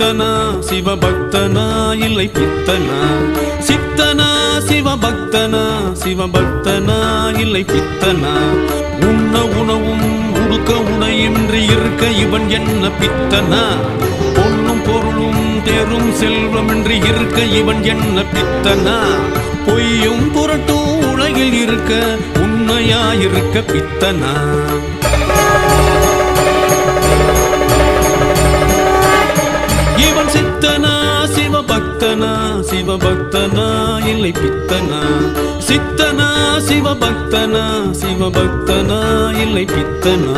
சித்தனா சிவபக்தனா இல்லை பித்தனா? சித்தனா சிவபக்தனா சிவபக்தனா இல்லை பித்தனா? உண்ண உணவும் உடுக்க உணையின்றி இருக்க இவன் என்ன பித்தனா? பொண்ணும் பொருளும் தேரும் செல்வமின்றி இருக்க இவன் என்ன பித்தனா? பொய்யும் புரட்டும் உலகில் இருக்க உண்மையாயிருக்க பித்தனா? சித்தனா சிவபக்தனா இல்லை பித்தனா? சித்தனா சிவபக்தனா சிவபக்தனா இல்லை பித்தனா?